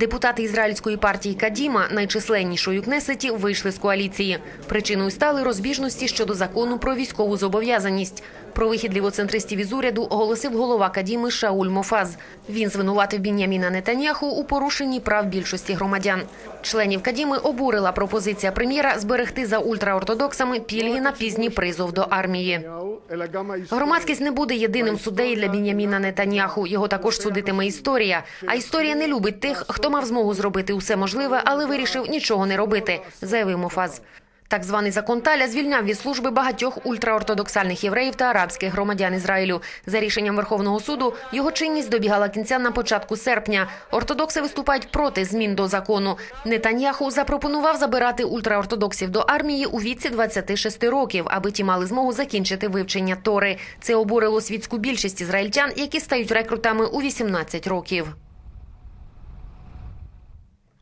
Депутати ізраїльської партії Кадіма, найчисленнішої у Кнесеті, вийшли з коаліції. Причиною стали розбіжності щодо закону про військову зобов'язаність. Про вихід лівоцентристів із уряду оголосив голова Кадіми Шауль Мофаз. Він звинуватив Біняміна Нетаньяху у порушенні прав більшості громадян. Членів Кадіми обурила пропозиція прем'єра зберегти за ультраортодоксами пільги на пізній призов до армії. Громадськість не буде єдиним суддею для Біняміна Нетаньяху. Його також судитиме історія. А історія не любить тих, хто мав змогу зробити усе можливе, але вирішив нічого не робити, заявив Мофаз. Так званий закон Таля звільняв від служби багатьох ультраортодоксальних євреїв та арабських громадян Ізраїлю. За рішенням Верховного суду його чинність добігала кінця на початку серпня. Ортодокси виступають проти змін до закону. Нетаньяху запропонував забирати ультраортодоксів до армії у віці 26 років, аби ті мали змогу закінчити вивчення Тори. Це обурило світську більшість ізраїльтян, які стають рекрутами у 18 років.